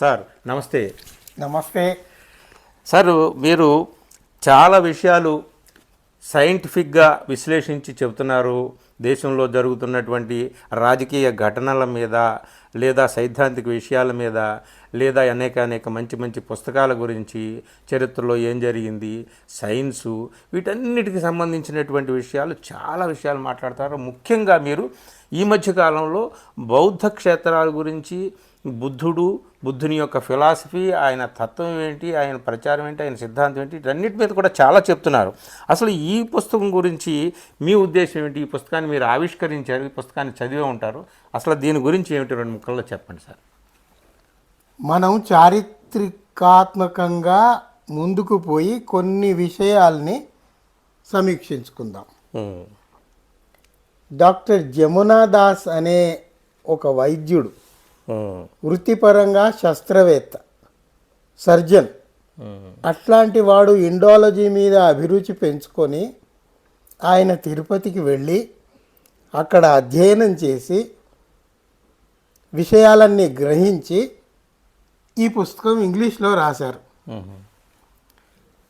Sir నమస్తే. నమస్తే. Sir మీరు చాలా విషయాలు సైంటిఫిక్గా విశ్లేషించి చెబుతున్నారు. దేశంలో జరుగుతున్నటువంటి రాజకీయ ఘటనల మీద లేదా సైద్ధాంతిక విషయాల మీద లేదా అనేక అనేక మంచి మంచి పుస్తకాల గురించి చరిత్రలో ఏం జరిగింది సైన్సు వీటన్నిటికి సంబంధించినటువంటి విషయాలు చాలా విషయాలు మాట్లాడతారు. ముఖ్యంగా మీరు ఈ మధ్య కాలంలో బౌద్ధ క్షేత్రాల గురించి బుద్ధుడు బుద్ధుని యొక్క ఫిలాసఫీ ఆయన తత్వం ఏంటి ఆయన ప్రచారం ఏంటి ఆయన సిద్ధాంతం ఏంటి వీటన్నిటి మీద కూడా చాలా చెప్తున్నారు. అసలు ఈ పుస్తకం గురించి మీ ఉద్దేశం ఏంటి? ఈ పుస్తకాన్ని మీరు ఆవిష్కరించారు ఈ పుస్తకాన్ని చదివే ఉంటారు. అసలు దీని గురించి ఏమిటి? రెండు ముక్కల్లో చెప్పండి సార్. మనం చారిత్రికాత్మకంగా ముందుకు పోయి కొన్ని విషయాల్ని సమీక్షించుకుందాం. డాక్టర్ జమునా దాస్ అనే ఒక వైద్యుడు వృత్తిపరంగా శస్త్రవేత్త సర్జన్. అట్లాంటి వాడు ఇండాలజీ మీద అభిరుచి పెంచుకొని ఆయన తిరుపతికి వెళ్ళి అక్కడ అధ్యయనం చేసి విషయాలన్నీ గ్రహించి ఈ పుస్తకం ఇంగ్లీష్లో రాశారు.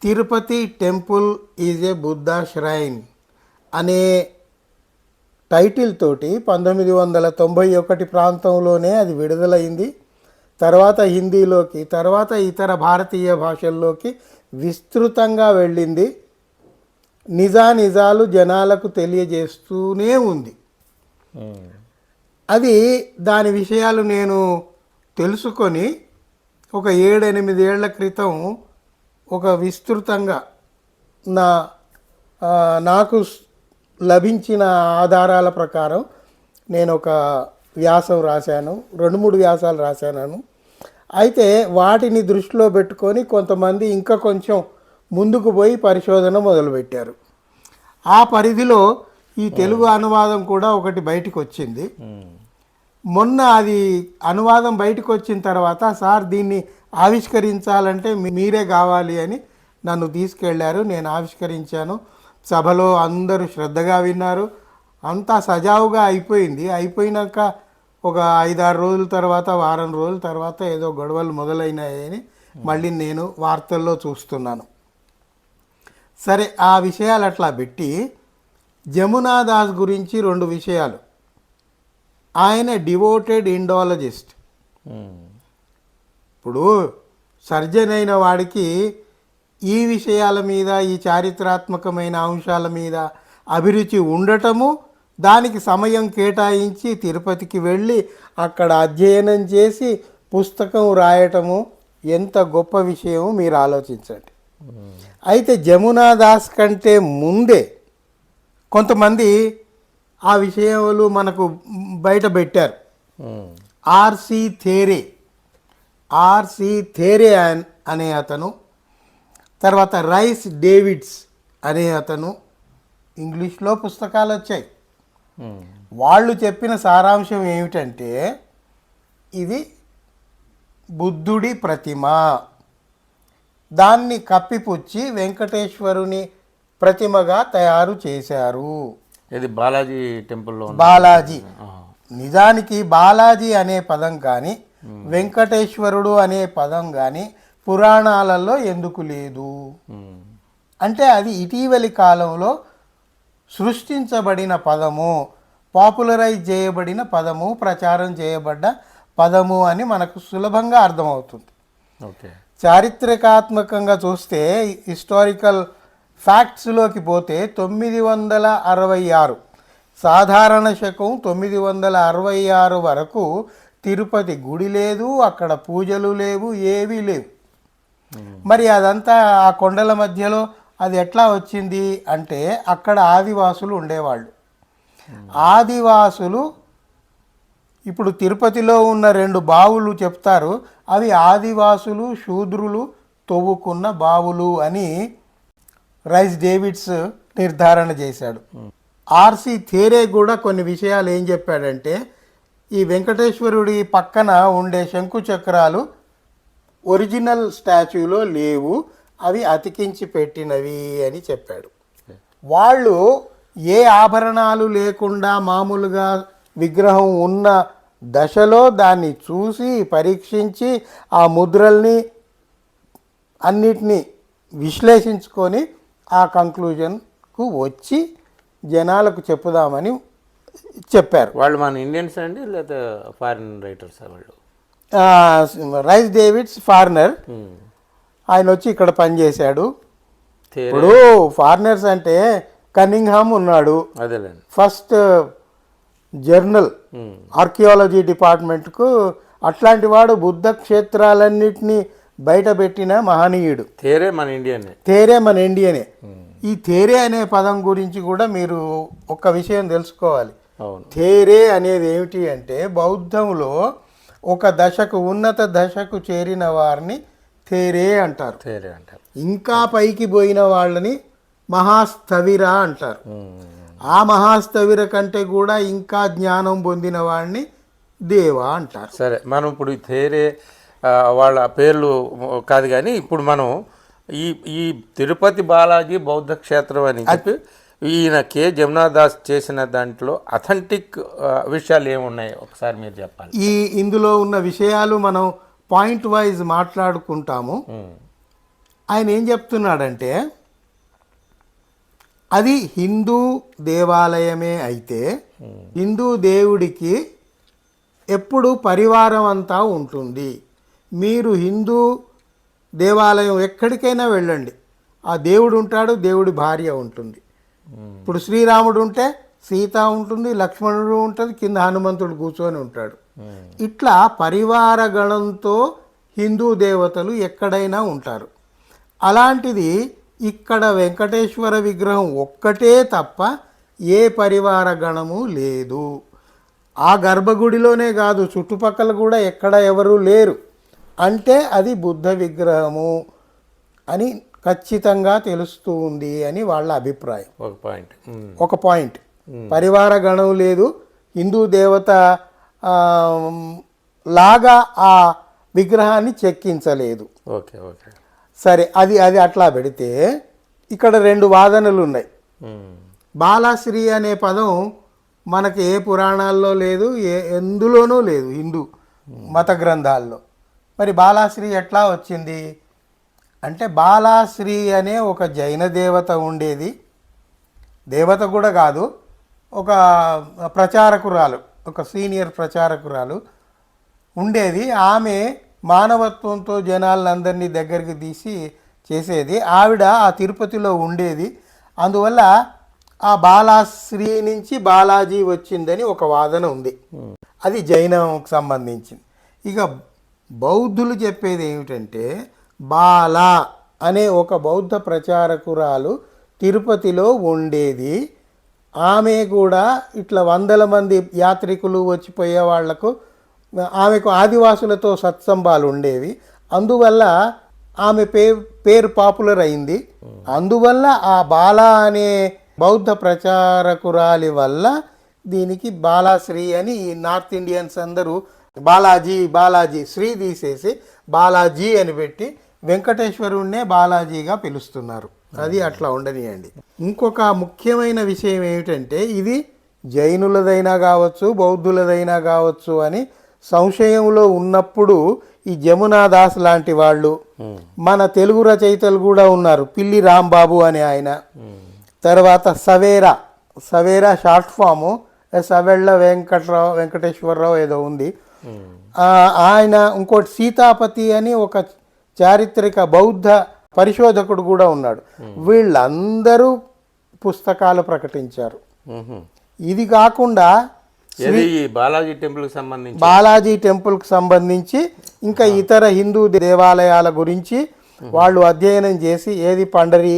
Tirupati temple is a Buddha shrine అనే టైటిల్ తోటి పంతొమ్మిది వందల తొంభై ఒకటి ప్రాంతంలోనే అది విడుదలైంది. తర్వాత హిందీలోకి తర్వాత ఇతర భారతీయ భాషల్లోకి విస్తృతంగా వెళ్ళింది. నిజానిజాలు జనాలకు తెలియజేస్తూనే ఉంది. అది దాని విషయాలు నేను తెలుసుకొని ఒక ఏడెనిమిదేళ్ళ క్రితం ఒక విస్తృతంగా నా నాకు లభించిన ఆధారాల ప్రకారం నేను ఒక వ్యాసం రాశాను రెండు మూడు వ్యాసాలు రాశాను అయితే వాటిని దృష్టిలో పెట్టుకొని కొంతమంది ఇంకా కొంచెం ముందుకు పోయి పరిశోధన మొదలుపెట్టారు. ఆ పరిధిలో ఈ తెలుగు అనువాదం కూడా ఒకటి బయటికి వచ్చింది. మొన్న అది అనువాదం బయటకు వచ్చిన తర్వాత సార్ దీన్ని ఆవిష్కరించాలంటే మీరే కావాలి అని నన్ను తీసుకెళ్ళారు. నేను ఆవిష్కరించాను. సభలో అందరూ శ్రద్ధగా విన్నారు. అంతా సజావుగా అయిపోయింది. అయిపోయినాక ఒక ఐదారు రోజుల తర్వాత వారం రోజుల తర్వాత ఏదో గొడవలు మొదలైనాయని మళ్ళీ నేను వార్తల్లో చూస్తున్నాను. సరే ఆ విషయాలు అట్లా పెట్టి జమునా దాస్ గురించి రెండు విషయాలు. ఆయన డివోటెడ్ ఇండాలజిస్ట్. ఇప్పుడు సర్జన్ అయిన వాడికి ఈ విషయాల మీద ఈ చారిత్రాత్మకమైన అంశాల మీద అభిరుచి ఉండటము దానికి సమయం కేటాయించి తిరుపతికి వెళ్ళి అక్కడ అధ్యయనం చేసి పుస్తకం రాయటము ఎంత గొప్ప విషయం మీరు ఆలోచించండి. అయితే జమునా దాస్ కంటే ముందే కొంతమంది ఆ విషయాలు మనకు బయట పెట్టారు. ఆర్సి థేరే ఆర్సి థేరే అన్- అనే అతను తర్వాత రైస్ డేవిడ్స్ అనే అతను ఇంగ్లీష్లో పుస్తకాలు వచ్చాయి. వాళ్ళు చెప్పిన సారాంశం ఏమిటంటే ఇది బుద్ధుడి ప్రతిమ. దాన్ని కప్పిపుచ్చి వెంకటేశ్వరుని ప్రతిమగా తయారు చేశారు. ఇది బాలాజీ టెంపుల్లో బాలాజీ. నిజానికి బాలాజీ అనే పదం కానీ వెంకటేశ్వరుడు అనే పదం కానీ పురాణాలలో ఎందుకు లేదు. అంటే అది ఇటీవలి కాలంలో సృష్టించబడిన పదము పాపులరైజ్ చేయబడిన పదము ప్రచారం చేయబడ్డ పదము అని మనకు సులభంగా అర్థమవుతుంది. ఓకే. చారిత్రకాత్మకంగా చూస్తే హిస్టారికల్ ఫ్యాక్ట్స్లోకి పోతే తొమ్మిది వందల అరవై ఆరు సాధారణ శకం తొమ్మిది వందల అరవై ఆరు వరకు తిరుపతి గుడి లేదు అక్కడ పూజలు లేవు ఏవీ లేవు. మరి అదంతా ఆ కొండల మధ్యలో అది ఎట్లా వచ్చింది అంటే అక్కడ ఆదివాసులు ఉండేవాళ్ళు. ఆదివాసులు ఇప్పుడు తిరుపతిలో ఉన్న రెండు బావులు చెప్తారు. అవి ఆదివాసులు శూద్రులు తవ్వుకున్న బావులు అని రైస్ డేవిడ్స్ నిర్ధారణ చేశాడు. ఆర్సి థేరే కూడా కొన్ని విషయాలు ఏం చెప్పాడంటే ఈ వెంకటేశ్వరుడి పక్కన ఉండే శంకు చక్రాలు ఒరిజినల్ స్టాచ్యూలో లేవు అవి అతికించి పెట్టినవి అని చెప్పాడు. వాళ్ళు ఏ ఆభరణాలు లేకుండా మామూలుగా విగ్రహం ఉన్న దశలో దాన్ని చూసి పరీక్షించి ఆ ముద్రల్ని అన్నిటినీ విశ్లేషించుకొని ఆ కంక్లూజన్కు వచ్చి జనాలకు చెప్పుదామని చెప్పారు. వాళ్ళు మన ఇండియన్స్ అండి లేదా ఫారిన్ రైటర్స్ వాళ్ళు? Rhys Davids foreigner. ఆయన వచ్చి ఇక్కడ పనిచేశాడు. ఇప్పుడు ఫారినర్స్ అంటే కన్నింగ్హామ్ ఉన్నాడు. First journal. ఆర్కియాలజీ డిపార్ట్మెంట్కు అట్లాంటి వాడు బుద్ధ క్షేత్రాలన్నిటినీ బయట పెట్టిన మహనీయుడు. థియరే మన ఇండియనే. తేరే మన ఇండియనే. ఈ తేరే అనే పదం గురించి కూడా మీరు ఒక విషయం తెలుసుకోవాలి. తేరే అనేది ఏమిటి అంటే బౌద్ధంలో ఒక దశకు ఉన్నత దశకు చేరిన వారిని తేరే అంటారు. థియరీ అంటారు. ఇంకా పైకి పోయిన వాళ్ళని మహాస్థవిర అంటారు. ఆ మహాస్థవిర కంటే కూడా ఇంకా జ్ఞానం పొందిన వాడిని దేవ అంటారు. సరే మనం ఇప్పుడు ఆ, వాళ్ళ పేర్లు కాదు కానీ ఇప్పుడు మనం ఈ ఈ తిరుపతి బాలాజీ బౌద్ధ క్షేత్రం అని చెప్పి ఈయన కె జమునాదాస్ చేసిన దాంట్లో అథెంటిక్ విషయాలు ఏమున్నాయి ఒకసారి మీరు చెప్పాలి. ఈ ఇందులో ఉన్న విషయాలు మనం పాయింట్ వైజ్ మాట్లాడుకుంటాము. ఆయన ఏం చెప్తున్నాడంటే అది హిందూ దేవాలయమే అయితే హిందూ దేవుడికి ఎప్పుడు పరివారం అంతా ఉంటుంది. మీరు హిందూ దేవాలయం ఎక్కడికైనా వెళ్ళండి. ఆ దేవుడు ఉంటాడు దేవుడి భార్య ఉంటుంది. ఇప్పుడు శ్రీరాముడు ఉంటే సీత ఉంటుంది లక్ష్మణుడు ఉంటుంది కింద హనుమంతుడు కూర్చొని ఉంటాడు. ఇట్లా పరివార గణంతో హిందూ దేవతలు ఎక్కడైనా ఉంటారు. అలాంటిది ఇక్కడ వెంకటేశ్వర విగ్రహం ఒక్కటే తప్ప ఏ పరివార గణము లేదు. ఆ గర్భగుడిలోనే కాదు చుట్టుపక్కల కూడా ఎక్కడ ఎవరు లేరు. అంటే అది బుద్ధ విగ్రహము అని ఖచ్చితంగా తెలుస్తూ ఉంది అని వాళ్ళ అభిప్రాయం. ఒక పాయింట్. ఒక పాయింట్. పరివార గణం లేదు. హిందూ దేవత లాగా ఆ విగ్రహాన్ని చెక్కించలేదు. Okay okay. సరే అది అది అట్లా పెడితే ఇక్కడ రెండు వాదనలు ఉన్నాయి. బాలాశ్రీ అనే పదం మనకి ఏ పురాణాల్లో లేదు ఏ ఎందులోనూ లేదు హిందూ మత గ్రంథాల్లో. మరి బాలాశ్రీ ఎట్లా వచ్చింది? అంటే బాలాశ్రీ అనే ఒక జైన దేవత ఉండేది. దేవత కూడా కాదు ఒక ప్రచారకురాలు ఒక సీనియర్ ప్రచారకురాలు ఉండేది. ఆమె మానవత్వంతో జనాలందరినీ దగ్గరికి తీసి చేసేది. ఆవిడ ఆ తిరుపతిలో ఉండేది. అందువల్ల ఆ బాలాశ్రీ నుంచి బాలాజీ వచ్చిందని ఒక వాదన ఉంది. అది జైనంకి సంబంధించింది. ఇక బౌద్ధులు చెప్పేది ఏమిటంటే బాల అనే ఒక బౌద్ధ ప్రచారకురాలు తిరుపతిలో ఉండేది. ఆమె కూడా ఇట్లా వందల మంది యాత్రికులు వచ్చిపోయే వాళ్ళకు ఆమెకు ఆదివాసులతో సత్సంబాలు ఉండేవి. అందువల్ల ఆమె పే పేరు పాపులర్ అయింది. అందువల్ల ఆ బాల అనే బౌద్ధ ప్రచారకురాలి వల్ల దీనికి బాలాశ్రీ అని ఈ నార్త్ ఇండియన్స్ అందరూ బాలాజీ బాలాజీ శ్రీ తీసేసి బాలాజీ అని పెట్టి వెంకటేశ్వరుణ్ణే బాలాజీగా పిలుస్తున్నారు. అది అట్లా ఉండనియండి. ఇంకొక ముఖ్యమైన విషయం ఏమిటంటే ఇది జైనులదైనా కావచ్చు బౌద్ధులదైనా కావచ్చు అని సంశయంలో ఉన్నప్పుడు ఈ జమునాదాస్ లాంటి వాళ్ళు మన తెలుగు రచయితలు కూడా ఉన్నారు. పిల్లి రాంబాబు అనే ఆయన. తర్వాత సవేరా సవేరా షార్ట్ ఫాము సవెళ్ళ వెంకట్రావు వెంకటేశ్వరరావు ఏదో ఉంది. ఆయన ఇంకోటి సీతాపతి అని ఒక చారిత్రక బౌద్ధ పరిశోధకుడు కూడా ఉన్నాడు. వీళ్ళందరూ పుస్తకాలు ప్రకటించారు. ఇది కాకుండా బాలాజీ టెంపుల్కి సంబంధించి? బాలాజీ టెంపుల్కి సంబంధించి ఇంకా ఇతర హిందూ దేవాలయాల గురించి వాళ్ళు అధ్యయనం చేసి ఏది పండరి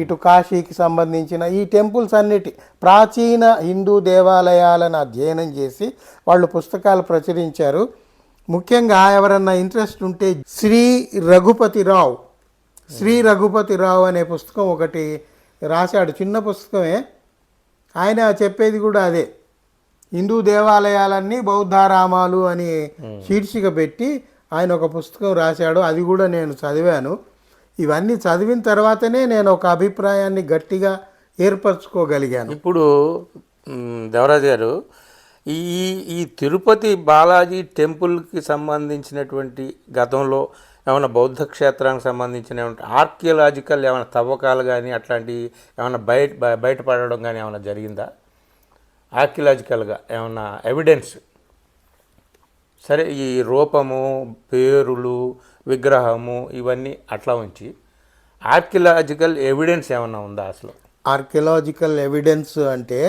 ఇటు కాశీకి సంబంధించిన ఈ టెంపుల్స్ అన్నిటి ప్రాచీన హిందూ దేవాలయాలను అధ్యయనం చేసి వాళ్ళు పుస్తకాలు ప్రచురించారు. ముఖ్యంగా ఎవరన్నా ఇంట్రెస్ట్ ఉంటే శ్రీ రఘుపతిరావు శ్రీ రఘుపతిరావు అనే పుస్తకం ఒకటి రాశాడు. చిన్న పుస్తకమే. ఆయన చెప్పేది కూడా అదే. హిందూ దేవాలయాలన్నీ బౌద్ధారామాలు అని శీర్షిక పెట్టి ఆయన ఒక పుస్తకం రాశాడు. అది కూడా నేను చదివాను. ఇవన్నీ చదివిన తర్వాతనే నేను ఒక అభిప్రాయాన్ని గట్టిగా ఏర్పరచుకోగలిగాను. ఇప్పుడు దేవరాజు గారు ఈ ఈ- తిరుపతి బాలాజీ టెంపుల్కి సంబంధించినటువంటి గతంలో ఏమైనా బౌద్ధ క్షేత్రానికి సంబంధించిన ఆర్కియలాజికల్ ఏమైనా తవ్వకాలు కానీ అట్లాంటివి ఏమైనా బయట బయటపడడం కానీ ఏమైనా జరిగిందా? ఆర్కియలాజికల్గా ఏమైనా ఎవిడెన్స్? సరే ఈ రూపము పేరులు విగ్రహము ఇవన్నీ అట్లా ఉంచి ఆర్కియలాజికల్ ఎవిడెన్స్ ఏమైనా ఉందా అసలు? ఆర్కియలాజికల్ ఎవిడెన్స్ అంటే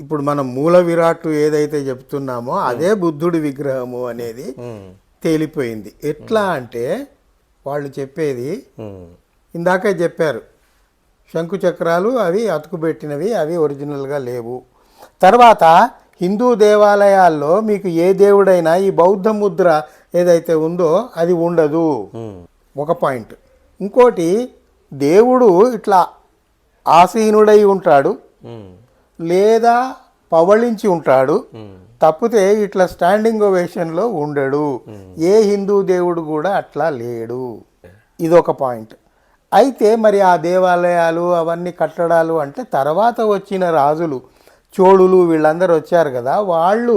ఇప్పుడు మనం మూల విరాట్ ఏదైతే చెప్తున్నామో అదే బుద్ధుడి విగ్రహము అనేది తేలిపోయింది. ఎట్లా అంటే వాళ్ళు చెప్పేది ఇందాకే చెప్పారు శంకు చక్రాలు అవి అతుకుబెట్టినవి అవి ఒరిజినల్గా లేవు. తర్వాత హిందూ దేవాలయాల్లో మీకు ఏ దేవుడైనా ఈ బౌద్ధ ముద్ర ఏదైతే ఉందో అది ఉండదు. ఒక పాయింట్. ఇంకోటి దేవుడు ఇట్లా ఆసీనుడై ఉంటాడు. లేదా పవళించి ఉంటాడు తప్పితే ఇట్లా స్టాండింగ్ ఓవేషన్లో ఉండడు. ఏ హిందూ దేవుడు కూడా అట్లా లేడు. ఇదొక పాయింట్ అయితే మరి ఆ దేవాలయాలు అవన్నీ కట్టడాలు అంటే తర్వాత వచ్చిన రాజులు చోళులు వీళ్ళందరూ వచ్చారు కదా వాళ్ళు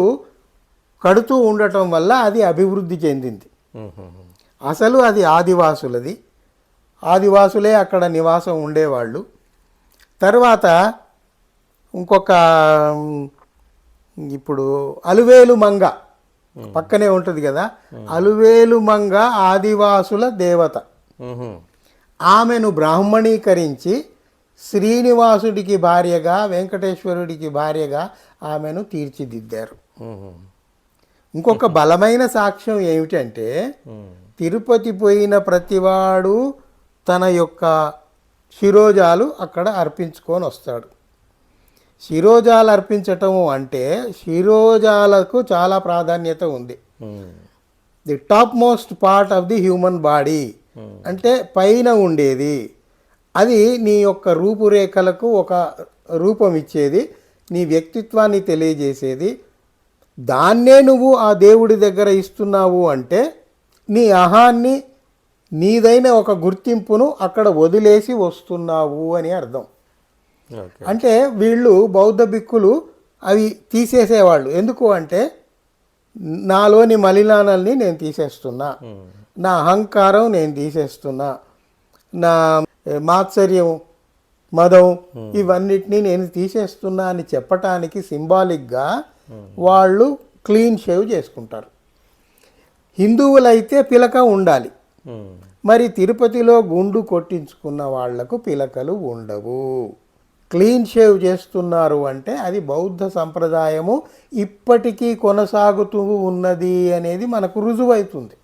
కడుతూ ఉండటం వల్ల అది అభివృద్ధి చెందింది. అసలు అది ఆదివాసులది. ఆదివాసులే అక్కడ నివాసం ఉండేవాళ్ళు. తర్వాత ఇంకొక ఇప్పుడు అలువేలు మంగ పక్కనే ఉంటుంది కదా అలువేలు మంగ ఆదివాసుల దేవత. ఆమెను బ్రాహ్మణీకరించి శ్రీనివాసుడికి భార్యగా వెంకటేశ్వరుడికి భార్యగా ఆమెను తీర్చిదిద్దారు. ఇంకొక బలమైన సాక్ష్యం ఏమిటంటే తిరుపతి పోయిన ప్రతివాడు తన యొక్క శిరోజాలు అక్కడ అర్పించుకొని వస్తాడు. శిరోజాలు అర్పించటం అంటే శిరోజాలకు చాలా ప్రాధాన్యత ఉంది. The top most part of the human body అంటే పైన ఉండేది. అది నీ యొక్క రూపురేఖలకు ఒక రూపం ఇచ్చేది. నీ వ్యక్తిత్వాన్ని తెలియజేసేది. దాన్నే నువ్వు ఆ దేవుడి దగ్గర ఇస్తున్నావు అంటే నీ అహాన్ని నీదైన ఒక గుర్తింపును అక్కడ వదిలేసి వస్తున్నావు అని అర్థం. అంటే వీళ్ళు బౌద్ధ భిక్కులు అవి తీసేసేవాళ్ళు. ఎందుకు అంటే నాలోని మలినాలని నేను తీసేస్తున్నా. నా అహంకారం నేను తీసేస్తున్నా. నా మాత్సర్యం మదం ఇవన్నిటినీ నేను తీసేస్తున్నా అని చెప్పటానికి సింబాలిక్గా వాళ్ళు క్లీన్ షేవ్ చేసుకుంటారు. హిందువులైతే పిలక ఉండాలి. మరి తిరుపతిలో గుండు కొట్టించుకున్న వాళ్ళకు పిలకలు ఉండవు. క్లీన్ షేవ్ చేస్తున్నారు అంటే అది బౌద్ధ సంప్రదాయము ఇప్పటికీ కొనసాగుతూ ఉన్నది అనేది మనకు రుజువైతుంది.